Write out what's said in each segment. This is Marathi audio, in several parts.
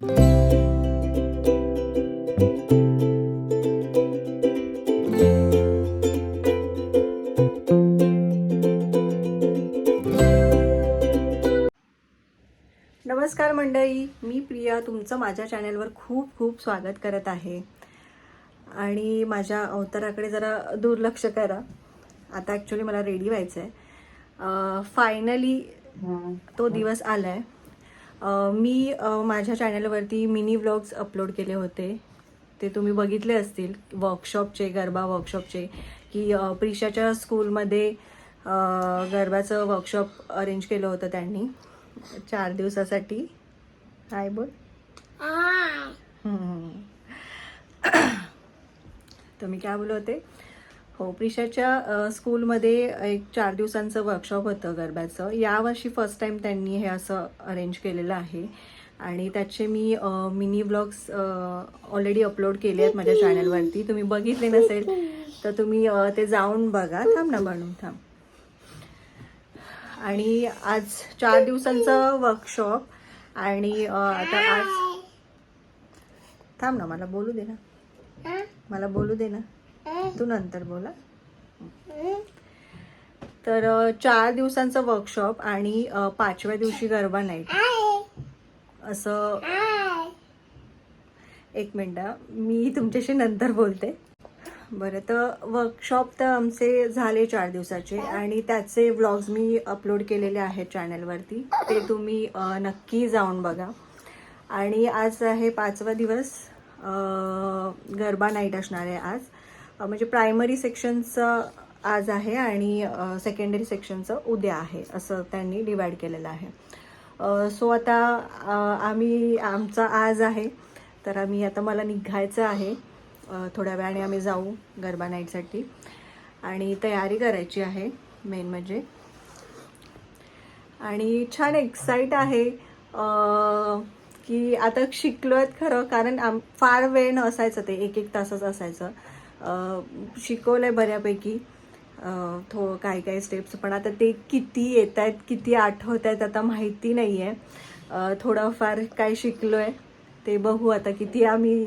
नमस्कार मंडळी मी प्रिया तुमचं माझ्या चॅनलवर खूप खूप स्वागत करत आहे. आणि माझ्या अवताराकडे जरा दुर्लक्ष करा. आता ॲक्च्युली मला रेडी व्हायचं आहे फायनली तो दिवस आला आहे मी माझ्या चॅनलवरती मिनी व्लॉग्स अपलोड केले होते. ते तुम्ही बघितले असतील. वर्कशॉपचे गरबा वर्कशॉपचे की प्रिशाच्या स्कूलमध्ये गरबाचं वर्कशॉप अरेंज केलं होतं त्यांनी. चार दिवसासाठी. हाय बोल. तर मी काय बोलत होते? हो प्रिशाच्या स्कूलमध्ये एक चार दिवसांचं वर्कशॉप होतं गरब्याचं. यावर्षी फर्स्ट टाईम त्यांनी हे असं अरेंज केलेलं आहे. आणि त्याचे मी मिनी ब्लॉग्स ऑलरेडी अपलोड केले आहेत माझ्या चॅनलवरती तुम्ही बघितले नसेल तर तुम्ही ते जाऊन बघा. थांब ना बनून थांब. आणि आज चार दिवसांचं वर्कशॉप आणि आता आज थांब ना मला बोलू दे ना. मला बोलू दे ना. तू नंतर बोला. तर चार दिवसांचं वर्कशॉप आणि पाचव्या दिवशी गरबा नाईट असं एक मिनटं मी तुमच्याशी नंतर बोलते. बरं तर वर्कशॉप तर आमचे झाले चार दिवसाचे आणि त्याचे व्लॉग्स मी अपलोड केलेले आहेत चॅनलवरती ते तुम्ही नक्की जाऊन बघा. आणि आज आहे पाचवा दिवस गरबा नाईट असणार आहे आज. म्हणजे प्रायमरी सेक्शनचं आज आहे आणि सेकंडरी सेक्शनचं उद्या आहे असं त्यांनी डिवाईड केलेलं आहे. सो आता आम्ही आमचा आज आहे तर आम्ही आता मला निघायचं आहे. थोड्या वेळाने आम्ही जाऊ गरबा नाईटसाठी. आणि तयारी करायची आहे मेन म्हणजे. आणि छान एक्साईट आहे की आता शिकलो आहेत खरं कारण आम फार वेळ नसायचं ते एक एक तासच असायचं. शिकवलं आहे बऱ्यापैकी. थो काही काही स्टेप्स पण आता ते किती येत आहेत किती आठवत आहेत आता माहिती नाही आहे थोडंफार काय शिकलो आहे ते बघू आता किती आम्ही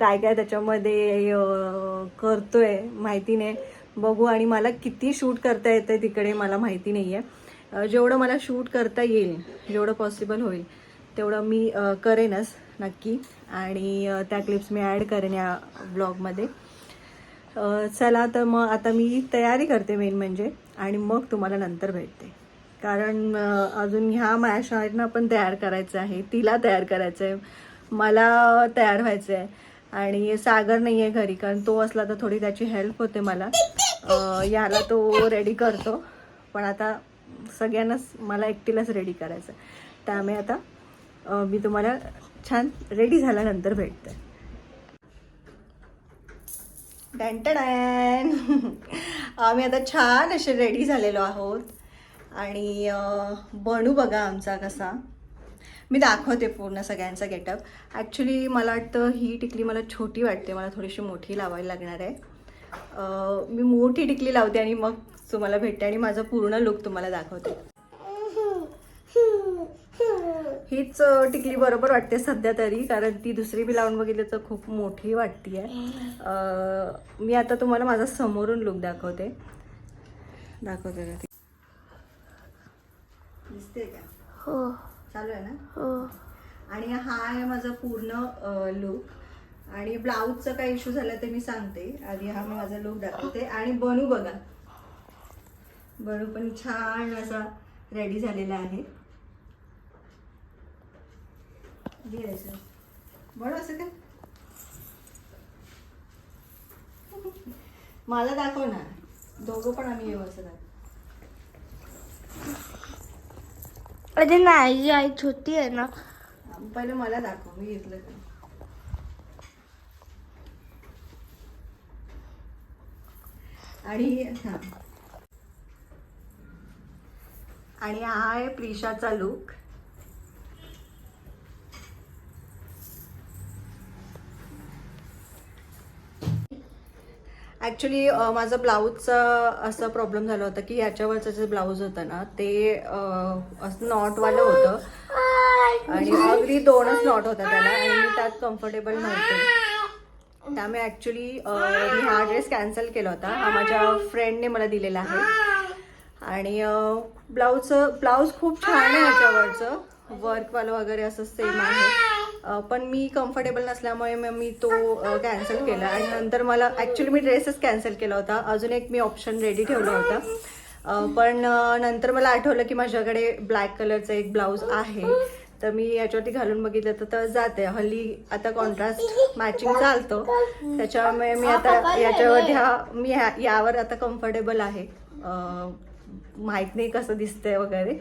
काय काय त्याच्यामध्ये करतो करतोय माहिती नाही. बघू आणि मला किती शूट करता येतं तिकडे मला माहिती नाही आहे जेवढं मला शूट करता येईल जेवढं पॉसिबल होईल तेवढं मी करेनच नक्की. आणि त्या क्लिप्स मी ॲड करेन या ब्लॉगमध्ये चला तर मग आता मी तयारी करते मेन म्हणजे आणि मग तुम्हाला नंतर भेटते. कारण अजून ह्या माझ्या शाळेतनं पण तयार करायचं आहे तिला तयार करायचं आहे मला तयार व्हायचं आहे आणि सागर नाही आहे घरी कारण तो असला तर थोडी त्याची हेल्प होते मला. याला तो रेडी करतो पण आता सगळ्यांनाच मला एकटीलाच रेडी करायचं आहे. त्यामुळे आता मी तुम्हाला छान रेडी झाल्यानंतर भेटते. डॅन आम्ही आता छान असे रेडी झालेलो आहोत. आणि बनू बघा आमचा कसा. मी दाखवते पूर्ण सगळ्यांचा गेटअप ॲक्च्युली मला वाटतं ही टिकली मला छोटी वाटते. मला थोडीशी मोठी लावायला लागणार आहे. मी मोठी टिकली लावते आणि मग तुम्हाला भेटते आणि माझा पूर्ण लुक तुम्हाला दाखवते. अ, टिकली बरोबर वाटते सध्या तरी कारण ती दुसरी बी लावून बघितली तर खूप मोठी वाटते आहे. मी आता तुम्हाला माझा समोरून लुक दाखवते. दाखवते का दिसते का? हो. चालू आहे ना? हो. आणि हा आहे माझा पूर्ण लुक आणि ब्लाऊजचा काय इश्यू झाला ते मी सांगते. आधी हा मी माझा लुक दाखवते. आणि बनू बघा. बनू पण छान असा रेडी झालेला आहे. घे याच्यात. बनू असं काय मला दाखव ना. दोघं पण आम्ही येऊ असं दाखव अरे नाही आई छोटी आहे ना. पहिले मला दाखव मी घेतलं का? आणि हा. आणि हा आहे प्रिशाचा लुक ॲक्च्युली माझं ब्लाऊजचा असा प्रॉब्लेम झाला होता की याच्यावरचं जे ब्लाऊज होतं ना ते नॉटवालं होतं. आणि अगदी दोनच नॉट होता त्याला आणि मी त्यात कम्फर्टेबल नव्हते. त्यामुळे ॲक्च्युली मी हा ड्रेस कॅन्सल केला होता. हा माझ्या फ्रेंडने मला दिलेला आहे. आणि ब्लाऊजचं ब्लाऊज खूप छान आहे ह्याच्यावरचं वर्कवालं वगैरे असं सेम आहे. पण मी कम्फर्टेबल नसल्यामुळे मग मी तो कॅन्सल केला. आणि नंतर मला ॲक्च्युली मी ड्रेसच कॅन्सल केला होता. अजून एक मी ऑप्शन रेडी ठेवला होता. पण नंतर मला आठवलं की माझ्याकडे ब्लॅक कलरचा एक ब्लाऊज आहे. तर मी याच्यावरती घालून बघितलं तर तर जाते हल्ली आता कॉन्ट्रास्ट मॅचिंग चालतो. त्याच्यामुळे मी आता याच्यावरती हा मी ह्या- यावर आता कम्फर्टेबल आहे. माहीत नाही कसं दिसतंय वगैरे.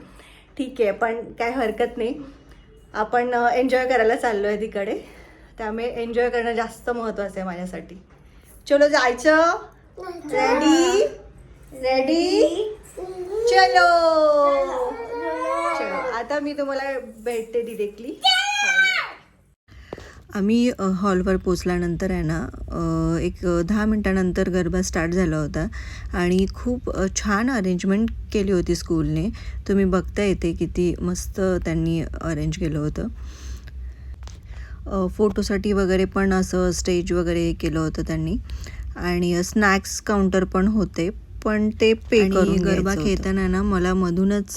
ठीक आहे पण काय हरकत नाही. आपण एन्जॉय करायला चाललो आहे तिकडे. त्यामुळे एन्जॉय करणं जास्त महत्त्वाचं आहे माझ्यासाठी. चलो जायचं. रेडी रेडी चलो. चलो. आता मी तुम्हाला भेटते डिरेक्टली आम्ही हॉलवर पोचल्यानंतर आहे ना एक दहा मिनटानंतर गरबा स्टार्ट झाला होता आणि खूप छान अरेंजमेंट केली होती स्कूलने. तुम्ही बघता येते किती मस्त त्यांनी अरेंज केलं होतं. फोटोसाठी वगैरे पण असं स्टेज वगैरे केलं होतं त्यांनी. आणि स्नॅक्स काउंटर पण होते. पण ते पे करून गरबा खेळताना ना मला मधूनच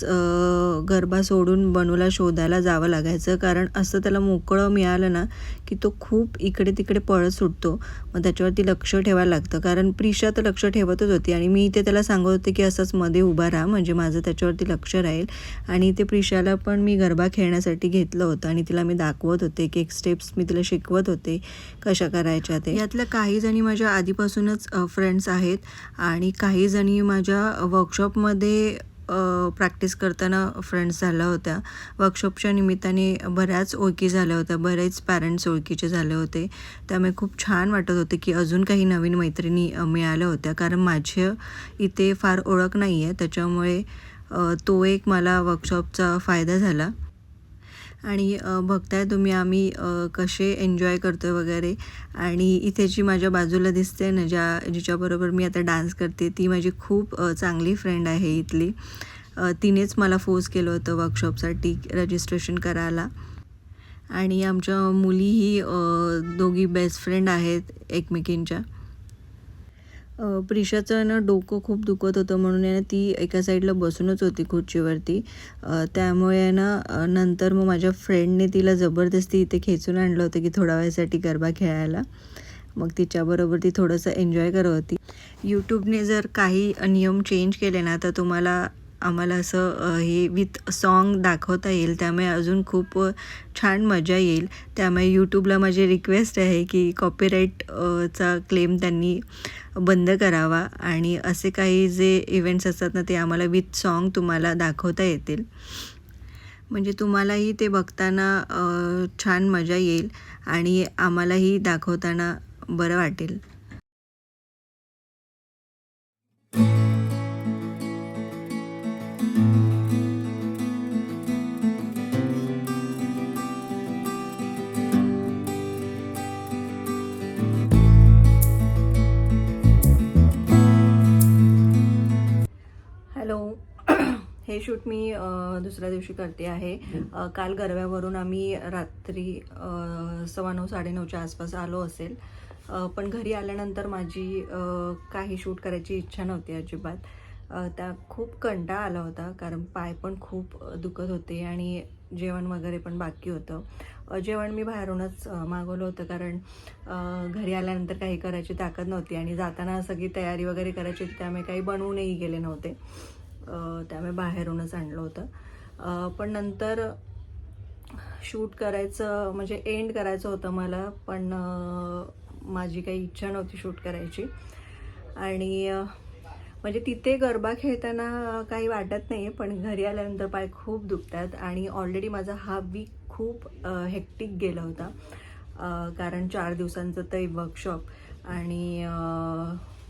गरबा सोडून बनूला शोधायला जावं लागायचं. कारण असं त्याला मोकळं मिळालं ना की तो खूप इकडे तिकडे पळत सुटतो. मग त्याच्यावरती लक्ष ठेवायला लागतं. कारण प्रिशा तर लक्ष ठेवतच होती. आणि मी इथे त्याला सांगत होते की असंच मध्ये उभा राहा. म्हणजे माझं त्याच्यावरती लक्ष राहील. आणि ते प्रिशाला पण मी गरबा खेळण्यासाठी घेतलं होतं. आणि तिला मी दाखवत होते की एक स्टेप्स मी तिला शिकवत होते कशा करायच्या ते. यातल्या काही जणी माझ्या आधीपासूनच फ्रेंड्स आहेत. आणि काही जणी माझ्या वर्कशॉपमध्ये प्रॅक्टिस करताना फ्रेंड्स झाल्या होत्या. वर्कशॉपच्या निमित्ताने बऱ्याच ओळखी झाल्या होत्या. बरेच पॅरेंट्स ओळखीचे झाले होते. त्यामुळे खूप छान वाटत होते की अजून काही नवीन मैत्रिणी मिळाल्या होत्या. कारण माझ्या इथे फार ओळख नाही आहे त्याच्यामुळे तो एक मला वर्कशॉपचा फायदा झाला. आणि बघताय तुम्ही आम्ही कसे एन्जॉय करतो आहे वगैरे. आणि इथे जी माझ्या बाजूला दिसते ना ज्या जिच्याबरोबर मी आता डान्स करते. ती माझी खूप चांगली फ्रेंड आहे इथली. तिनेच मला फोर्स केलं होतं वर्कशॉपसाठी रजिस्ट्रेशन करायला. आणि आमच्या मुलीही दोघी बेस्ट फ्रेंड आहेत एकमेकींच्या. प्रिशाचं ना डोकं खूप दुखत होतं म्हणून आहे ना ती एका साईडला बसूनच होती खुर्चीवरती. त्यामुळे आहे ना नंतर मग माझ्या फ्रेंडने तिला जबरदस्ती इथे खेचून आणलं होतं की थोड्या वेळासाठी गरबा खेळायला. मग तिच्याबरोबर ती थोडंसं एन्जॉय करत होती. यूट्यूबने जर काही नियम चेंज केले ना तर तुम्हाला आम्हाला असं हे विथ सॉन्ग दाखवता येईल. त्यामुळे अजून खूप छान मजा येईल. त्यामुळे यूट्यूबला माझी रिक्वेस्ट आहे की कॉपीराईटचा क्लेम त्यांनी बंद करावा. आणि असे काही जे इव्हेंट्स असतात ना ते आम्हाला विथ सॉन्ग तुम्हाला दाखवता येतील. म्हणजे तुम्हालाही ते बघताना छान मजा येईल. आणि आम्हालाही दाखवताना बरं वाटेल. हे शूट मी दुसऱ्या दिवशी करते आहे. काल गरव्यावरून आम्ही रात्री सव्वा नऊ साडेनऊच्या आसपास आलो असेल. पण घरी आल्यानंतर माझी काही शूट करायची इच्छा नव्हती अजिबात. त्या खूप कंटाळा आला होता कारण पाय पण खूप दुखत होते आणि जेवण वगैरे पण बाकी होतं. जेवण मी बाहेरूनच मागवलं होतं कारण घरी आल्यानंतर काही करायची ताकद नव्हती आणि जाताना सगळी तयारी वगैरे करायची होती त्यामुळे काही बनवूनही गेले नव्हते. त्यामुळे बाहेरूनच आणलं होतं. पण नंतर शूट करायचं म्हणजे एंड करायचं होतं मला पण माझी काही इच्छा नव्हती शूट करायची. आणि म्हणजे तिथे गरबा खेळताना काही वाटत नाही पण घरी आल्यानंतर पाय खूप दुखतात आणि ऑलरेडी माझा हा वीक खूप हेक्टिक गेला होता. कारण चार दिवसांचं ते वर्कशॉप आणि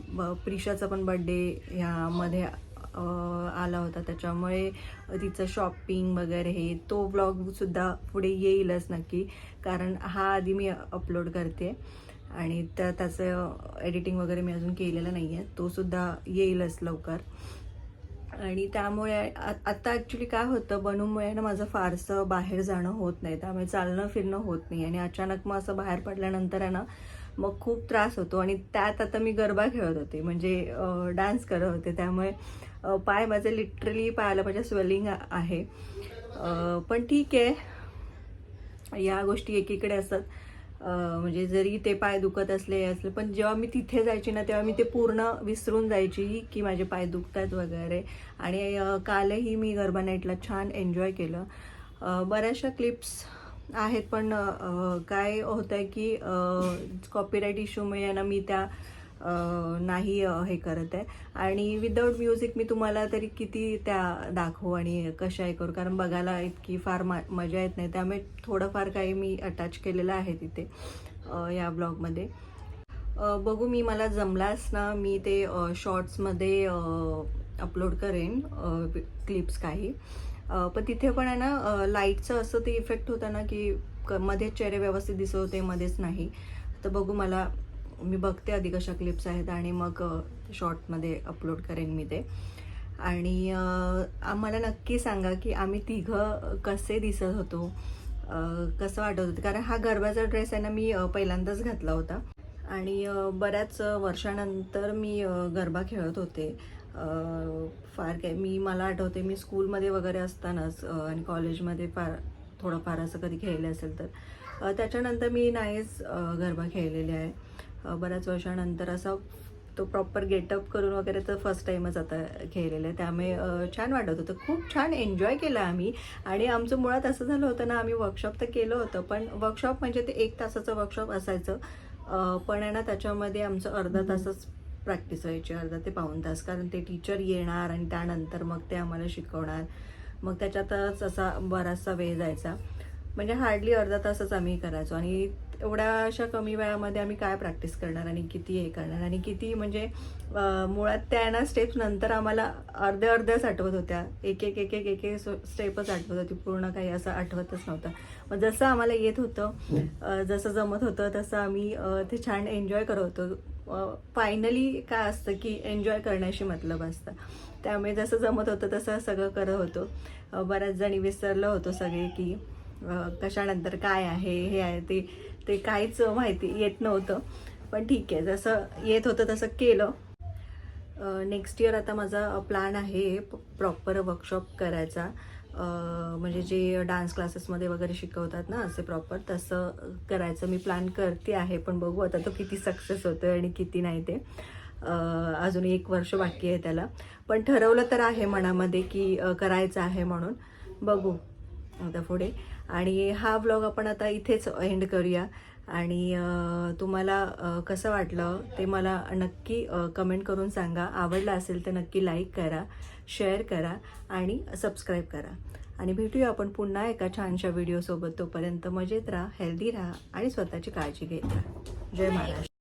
ब- प्रिशाचा पण बड्डे ह्यामध्ये आला होता. त्याच्यामुळे तिचं शॉपिंग वगैरे हे तो व्लॉगसुद्धा पुढे येईलच नक्की. कारण हा आधी मी अपलोड करते. आणि त्या त्याचं एडिटिंग वगैरे मी अजून केलेलं नाही आहे तोसुद्धा येईलच लवकर. आणि त्यामुळे आत्ता ॲक्च्युली काय होतं बनूमुळे ना माझं फारसं बाहेर जाणं होत नाही. त्यामुळे चालणं फिरणं होत नाही. आणि अचानक मग असं बाहेर पडल्यानंतर आहे ना मग खूप त्रास होतो. आणि त्यात आता मी गरबा खेळत होते. म्हणजे डान्स करत होते. त्यामुळे पाय माझे लिटरली पायाला माझ्या स्वेलिंग आहे. पण ठीक आहे. या गोष्टी एकीकडे असतात. म्हणजे जरी ते पाय दुखत असले असले पण जेव्हा मी तिथे जायची ना तेव्हा मी ते पूर्ण विसरून जायची की माझे पाय दुखतात वगैरे. आणि कालही मी गरबा नाईटला छान एन्जॉय केलं. बऱ्याचशा क्लिप्स आहेत पण काय होतं आहे की कॉपीराईट इश्यूमुळे यांना मी त्या नाही हे करत आहे. आणि विदाऊट म्युझिक मी तुम्हाला तरी किती त्या दाखवू आणि कशा हे करू? कारण बघायला इतकी फार मा मजा येत नाही. त्यामुळे थोडंफार काही मी अटॅच केलेलं आहे तिथे या ब्लॉगमध्ये बघू मी मला जमलास ना मी ते शॉर्ट्समध्ये अपलोड करेन क्लिप्स काही. पण तिथे पण आहे ना लाईटचं असं ते इफेक्ट होतं ना की क- मध्येच चेहरे व्यवस्थित दिसत होते मध्येच नाही. तर बघू मला मी बघते आधी कशा क्लिप्स आहेत आणि मग शॉर्टमध्ये अपलोड करेन मी ते. आणि आम्हाला नक्की सांगा की आम्ही तिघं कसे दिसत होतो कसं वाटत होतं? कारण हा गरबाचा ड्रेस आहे ना मी पहिल्यांदाच घातला होता. आणि बऱ्याच वर्षानंतर मी गरबा खेळत होते. फार काय मी मला आठवते मी स्कूलमध्ये वगैरे असतानाच आणि कॉलेजमध्ये फार थोडंफार असं कधी खेळले असेल तर. त्याच्यानंतर मी नाहीच गरबा खेळलेले आहे. बऱ्याच वर्षानंतर असा तो प्रॉपर गेटअप करून वगैरे तर फर्स्ट टाईमच आता खेळलेलं आहे. त्यामुळे छान वाटत होतं. खूप छान एन्जॉय केलं आम्ही. आणि आमचं मुळात असं झालं होतं ना आम्ही वर्कशॉप तर केलं होतं पण वर्कशॉप म्हणजे ते एक तासाचं वर्कशॉप असायचं. पण आहे ना त्याच्यामध्ये आमचं अर्धा तासच प्रॅक्टिस व्हायची अर्धा ते पाऊण तास. कारण ते टीचर येणार आणि त्यानंतर मग ते आम्हाला शिकवणार. मग त्याच्यातच असा बराचसा वेळ जायचा. म्हणजे हार्डली अर्धा तासच आम्ही करायचो. आणि एवढ्या अशा कमी वेळामध्ये आम्ही काय प्रॅक्टिस करणार आणि किती हे करणार? आणि किती म्हणजे मुळात त्या ना स्टेप्स नंतर आम्हाला अर्ध्या अर्ध्याच आठवत होत्या. एक एक एक एक एक एक स्टेपच आठवत होती. पूर्ण काही असं आठवतच नव्हतं. मग जसं आम्हाला येत होतं जसं जमत होतं तसं आम्ही ते छान एन्जॉय करत होतो. फायनली काय असतं की एन्जॉय करण्याशी मतलब असतं. त्यामुळे जसं जमत होतं तसं सगळं करत होतो. बऱ्याच जणी विसरलं होतो सगळे की कशानंतर काय आहे हे आहे ते. ते काहीच माहिती येत नव्हतं. पण ठीक आहे जसं येत होतं तसं केलं. नेक्स्ट इयर आता माझा प्लॅन आहे प्रॉपर वर्कशॉप करायचा. म्हणजे जे डान्स क्लासेसमध्ये वगैरे शिकवतात ना असे प्रॉपर तसं करायचं मी प्लॅन करते आहे. पण बघू आता तो किती सक्सेस होतो आहे आणि किती नाही ते. अजून एक वर्ष बाकी आहे त्याला. पण ठरवलं तर आहे मनामध्ये की करायचं आहे म्हणून. बघू आता पुढे. आणि हा ब्लॉग आपण आता इथेच एंड करूया. आणि तुम्हाला कसं वाटलं ते मला नक्की कमेंट करून सांगा. आवडलं असेल तर नक्की लाईक करा शेअर करा आणि सबस्क्राईब करा. आणि भेटूया आपण पुन्हा एका छानशा व्हिडिओसोबत तोपर्यंत मजेत राहा हेल्दी राहा आणि स्वतःची काळजी घेत राहा. जय महाराष्ट्र.